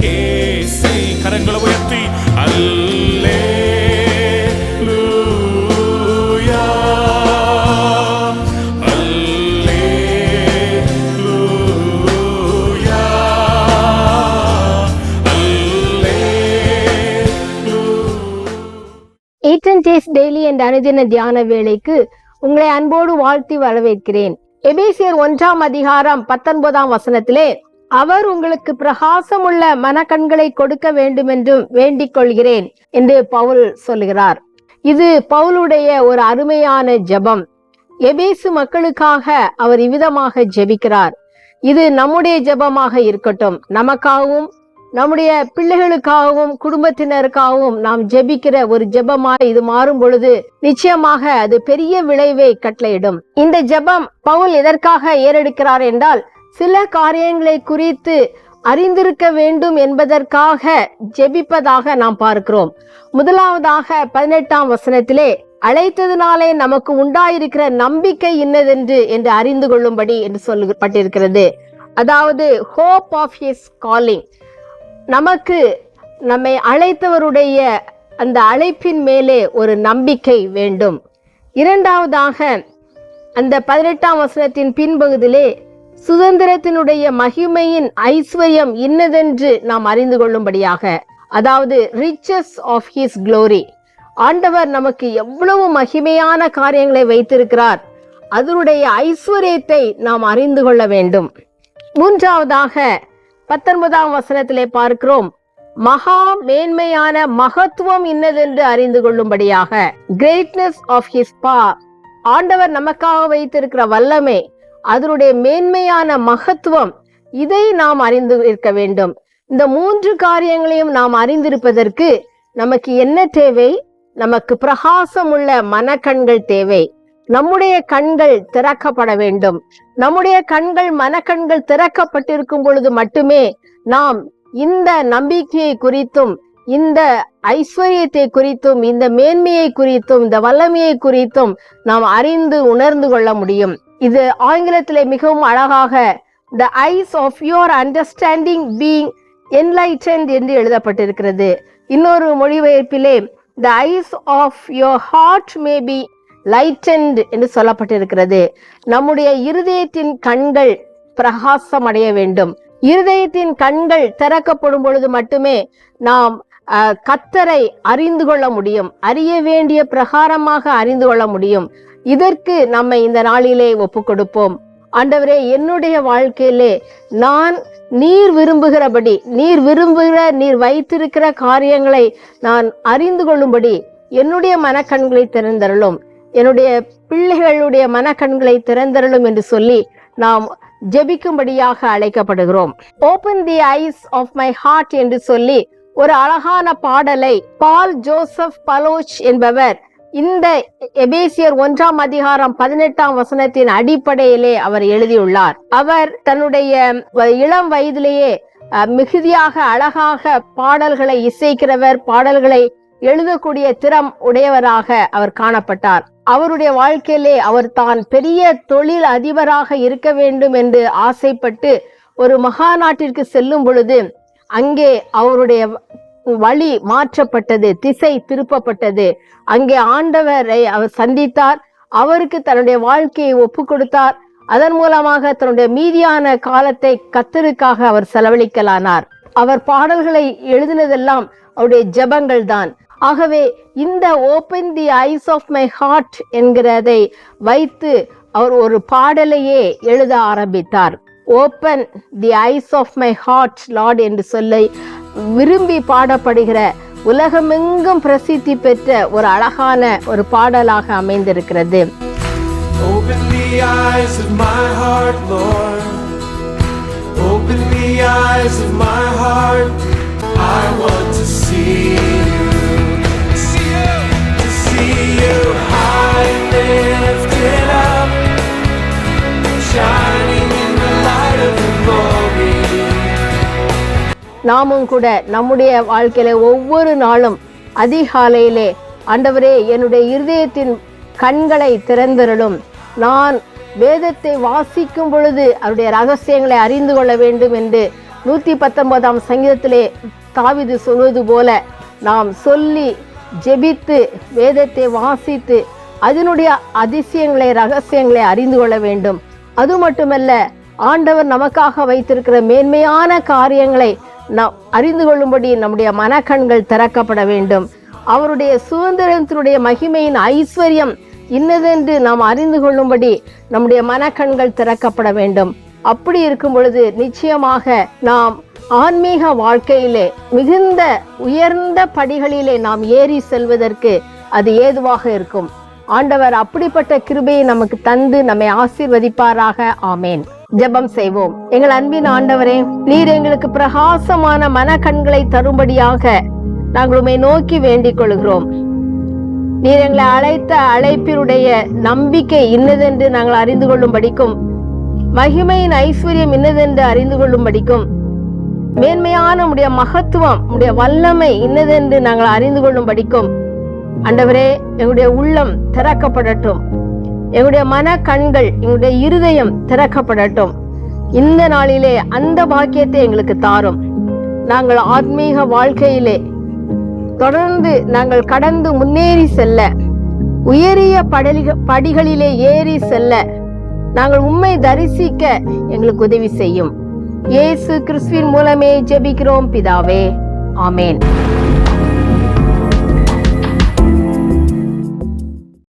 AC கரங்களை உயர்த்தி அல்லே எயிட்டன் days daily என்ற அனுதின தியான வேளைக்கு உங்களை அன்போடு வாழ்த்தி வரவேற்கிறேன். எபேசியர் ஒன்றாம் அதிகாரம் பத்தொன்பதாம் வசனத்திலே அவர் உங்களுக்கு பிரகாசமுள்ள மனக்கண்களை கொடுக்க வேண்டும் என்றும் வேண்டிக் கொள்கிறேன் என்று பவுல் சொல்லுகிறார். இது பவுலுடைய ஒரு அருமையான ஜெபம். எபேசு மக்களுக்காக அவர் இவ்விதமாக ஜெபிக்கிறார். இது நம்முடைய ஜெபமாக இருக்கட்டும். நமக்காகவும் நம்முடைய பிள்ளைகளுக்காகவும் குடும்பத்தினருக்காகவும் நாம் ஜெபிக்கிற ஒரு ஜெபமாக இது மாறும் பொழுது நிச்சயமாக அது பெரிய விளைவை கட்டளையிடும். இந்த ஜெபம் பவுல் எதற்காக ஏறெடுக்கிறார் என்றால் சில காரியங்களை குறித்து அறிந்திருக்க வேண்டும் என்பதற்காக ஜெபிப்பதாக நாம் பார்க்கிறோம். முதலாவதாக பதினெட்டாம் வசனத்திலே அழைத்ததினாலே நமக்கு உண்டாயிருக்கிற நம்பிக்கை இன்னதென்று? என்று அறிந்து கொள்ளும்படி என்று சொல்லப்பட்டிருக்கிறது அதாவது ஹோப் ஆஃப் ஹிஸ் காலிங் நமக்கு நம்மை அழைத்தவருடைய அந்த அழைப்பின் மேலே ஒரு நம்பிக்கை வேண்டும். இரண்டாவதாக அந்த பதினெட்டாம் வசனத்தின் பின்பகுதியிலே சுதந்திரத்தினுடைய மகிமையின் ஐஸ்வர்யம் இன்னதென்று நாம் அறிந்து கொள்ளும்படியாக அதாவது ரிச்சஸ் ஆஃப் ஹிஸ் க்ளோரி ஆண்டவர் நமக்கு எவ்வளவு மகிமையான காரியங்களை வைத்திருக்கிறார் அதனுடைய ஐஸ்வர்யத்தை நாம் அறிந்து கொள்ள வேண்டும். மூன்றாவதாக பத்தொன்பதாம் வசனத்திலே பார்க்கிறோம். மகா மேன்மையான மகத்துவம் இன்னதென்று அறிந்து கொள்ளும்படியாக கிரேட்னஸ் ஆஃப் ஹிஸ் பா ஆண்டவர் நமக்காக வைத்திருக்கிற வல்லமை அதனுடைய மேன்மையான மகத்துவம் இதை நாம் அறிந்து இருக்க வேண்டும். இந்த மூன்று காரியங்களையும் நாம் அறிந்திருப்பதற்கு நமக்கு என்ன தேவை? நமக்கு பிரகாசம் உள்ள மனக்கண்கள் தேவை. நம்முடைய கண்கள் திறக்கப்பட வேண்டும். நம்முடைய கண்கள் மனக்கண்கள் திறக்கப்பட்டிருக்கும் பொழுது மட்டுமே நாம் இந்த நம்பிக்கையை குறித்தும் இந்த ஐஸ்வர்யத்தை குறித்தும் இந்த மேன்மையை குறித்தும் இந்த வல்லமையை குறித்தும் நாம் அறிந்து உணர்ந்து கொள்ள முடியும். இது ஆங்கிலத்திலே மிகவும் அழகாக the eyes of your understanding being enlightened என்று எழுதப்பட்டிருக்கிறது. இன்னொரு மொழிபெயர்ப்பிலே the eyes of your heart may be lightened என்று சொல்லப்பட்டிருக்கிறது. நம்முடைய இருதயத்தின் கண்கள் பிரகாசம் அடைய வேண்டும். இருதயத்தின் கண்கள் திறக்கப்படும் பொழுது மட்டுமே நாம் கத்தரை அறிந்து கொள்ள முடியும். அறிய வேண்டிய பிரகாரமாக அறிந்து கொள்ள முடியும். இதற்கு நம்மை இந்த நாளிலே ஒப்பு கொடுப்போம். ஆண்டவரே என்னுடைய வாழ்க்கையிலே நான் நீர் விரும்புகிறபடி நீர் விரும்புகிற நீர் வைத்திருக்கிற காரியங்களை நான் அறிந்து கொள்ளும்படி என்னுடைய மனக்கண்களை திறந்தருளும். என்னுடைய பிள்ளைகளுடைய மனக்கண்களை திறந்தருளும் என்று சொல்லி நாம் ஜெபிக்கும்படியாக அழைக்கப்படுகிறோம். Open the eyes of my heart என்று சொல்லி ஒரு அழகான பாடலை பால் ஜோசப் பலோச் என்பவர் இந்த எபேசியர் ஒன்றாம் அதிகாரம் பதினெட்டாம் வசனத்தின் அடிப்படையிலே அவர் எழுதியுள்ளார். அவர் தன்னுடைய இளம் வயதிலேயே மிகுதியாக அழகாக பாடல்களை இசைக்கிறவர் பாடல்களை எழுதக்கூடிய திறம் உடையவராக அவர் காணப்பட்டார். அவருடைய வாழ்க்கையிலே அவர் தான் பெரிய தொழில் அதிபராக இருக்க வேண்டும் என்று ஆசைப்பட்டு ஒரு மகா நாட்டிற்கு செல்லும் பொழுது அங்கே அவருடைய வழி மாற்றப்பட்டது திசை திருப்பப்பட்டது. அங்கே ஆண்டவரை அவர் சந்தித்தார். அவருக்கு தன்னுடைய வாழ்க்கையை ஒப்பு கொடுத்தார். அதன் மூலமாக தன்னுடைய மீதியான காலத்தை கத்தருக்காக அவர் செலவழிக்கலானார். அவர் பாடல்களை எழுதினதெல்லாம் அவருடைய ஜெபங்கள் தான் ஆகவே இந்த open the eyes of my heart என்கிறதை வைத்து அவர் ஒரு பாடலையே எழுத ஆரம்பித்தார் open the eyes of my heart lord என்று சொல்லை விரும்பி பாடப்படுகிற உலகமெங்கும் பிரசித்தி பெற்ற ஒரு அழகான ஒரு பாடலாக அமைந்திருக்கிறது Open the eyes of my heart, Lord. Open the eyes of my heart. I want நாமும் கூட நம்முடைய வாழ்க்கையில ஒவ்வொரு நாளும் அதிகாலையிலே ஆண்டவரே என்னுடைய இருதயத்தின் கண்களை திறந்தருளும். நான் வேதத்தை வாசிக்கும் பொழுது அவருடைய ரகசியங்களை அறிந்து கொள்ள வேண்டும் என்று நூற்றி பத்தொன்பதாம் சங்கீதத்திலே தாவிது சொல்வது போல நாம் சொல்லி ஜெபித்து வேதத்தை வாசித்து அதனுடைய அதிசயங்களை ரகசியங்களை அறிந்து கொள்ள வேண்டும். அது மட்டுமல்ல ஆண்டவர் நமக்காக வைத்திருக்கிற மேன்மையான காரியங்களை நாம் அறிந்து கொள்ளும்படி நம்முடைய மனக்கண்கள் திறக்கப்பட வேண்டும். அவருடைய சுதந்திரத்தினுடைய மகிமையின் ஐஸ்வர்யம் இன்னதென்று நாம் அறிந்து கொள்ளும்படி நம்முடைய மனக்கண்கள் திறக்கப்பட வேண்டும். அப்படி இருக்கும் பொழுது நிச்சயமாக நாம் ஆன்மீக வாழ்க்கையிலே மிகுந்த உயர்ந்த படிகளிலே நாம் ஏறி செல்வதற்கு அது ஏதுவாக இருக்கும். ஆண்டவர் அப்படிப்பட்ட கிருபையை நமக்கு தந்து நம்மை ஆசீர்வதிப்பாராக. ஆமேன். ஜெபம் செய்வோம். எங்கள் அன்பின் ஆண்டவரே நீர் எங்களுக்கு பிரகாசமான மனக்கண்களை தரும்படியாக நாங்கள் உண்மை நோக்கி வேண்டிக் கொள்கிறோம். நீர் எங்களை அழைத்த அழைப்பினுடைய நம்பிக்கை இன்னதென்று நாங்கள் அறிந்து கொள்ளும் படிக்கும் மகிமையின் ஐஸ்வர்யம் இன்னதென்று அறிந்து கொள்ளும் படிக்கும் மேன்மையான உடைய மகத்துவம் உடைய வல்லமை இன்னதென்று நாங்கள் அறிந்து கொள்ளும் படிக்கும் ஆண்டவரே எங்களுடைய உள்ளம் திறக்கப்படட்டும். எங்களுடைய மன கண்கள் எங்களுடைய இருதயம் திறக்கப்படட்டும். இந்த நாளிலே அந்த பாக்கியத்தை எங்களுக்கு தாரும். நாங்கள் ஆத்மீக வாழ்க்கையிலே தொடர்ந்து நாங்கள் கடந்து முன்னேறி செல்ல உயரிய படலிக படிகளிலே ஏறி செல்ல நாங்கள் உண்மை தரிசிக்க எங்களுக்கு உதவி செய்யும். இயேசு கிறிஸ்துவின் மூலமே ஜெபிக்கிறோம் பிதாவே. ஆமேன்.